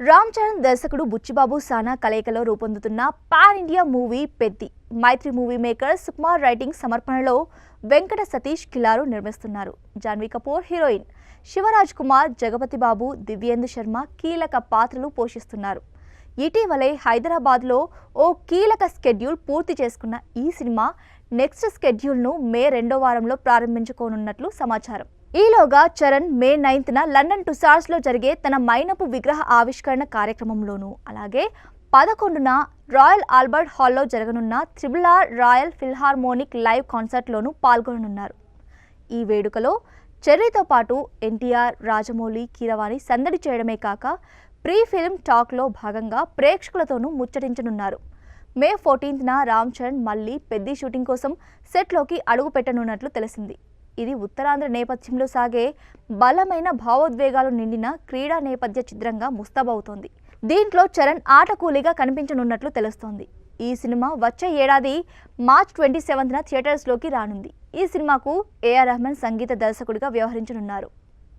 రామ్ చరణ్ దర్శకుడు బుచ్చిబాబు సానా కలయికలో రూపొందుతున్న pan India movie Peddi. Mythri movie maker Sukumar writing సమర్పణలో వెంకట సతీష్ కిలారు నిర్మిస్తున్నారు. జాన్వీ కపూర్ హీరోయిన్ శివరాజ్ కుమార్ జగపతి బాబు దివ్యేందు శర్మ కీలక పాత్రలు పోషిస్తున్నారు. ఇటీవలే హైదరాబాద్లో ఓ కీలక స్కెడ్యూల్ పూర్తి చేసుకున్న ఈ సినిమా నెక్స్ట్ స్కెడ్యూల్ను మే రెండో వారంలో ప్రారంభించుకోనున్నట్లు సమాచారం. ఈలోగా చరణ్ మే నైన్త్న లండన్ టుసార్స్లో జరిగే తన మైనపు విగ్రహ ఆవిష్కరణ కార్యక్రమంలోనూ అలాగే పదకొండున రాయల్ ఆల్బర్ట్ హాల్లో జరగనున్న triple R royal philharmonic live కాన్సర్ట్లోనూ పాల్గొననున్నారు. ఈ వేడుకలో చెర్రీతో పాటు ఎన్టీఆర్ రాజమౌళి కీరవాణి సందడి చేయడమే కాక ప్రీ ఫిల్మ్ టాక్లో భాగంగా ప్రేక్షకులతోనూ ముచ్చటించనున్నారు. మే ఫోర్టీన్త్న రామ్ చరణ్ మళ్ళీ పెద్ద షూటింగ్ కోసం సెట్లోకి అడుగు పెట్టనున్నట్లు తెలిసింది. ఇది ఉత్తరాంధ్ర నేపథ్యంలో సాగే బలమైన భావోద్వేగాలు నిండిన క్రీడా నేపథ్య చిత్రంగా ముస్తాబవుతోంది. దీంట్లో చరణ్ ఆటకూలిగా కనిపించనున్నట్లు తెలుస్తోంది. ఈ సినిమా వచ్చే ఏడాది మార్చ్ ట్వంటీ సెవెంత్న థియేటర్స్లోకి రానుంది. ఈ సినిమాకు ఏఆర్ రెహమాన్ సంగీత దర్శకుడిగా వ్యవహరించనున్నారు.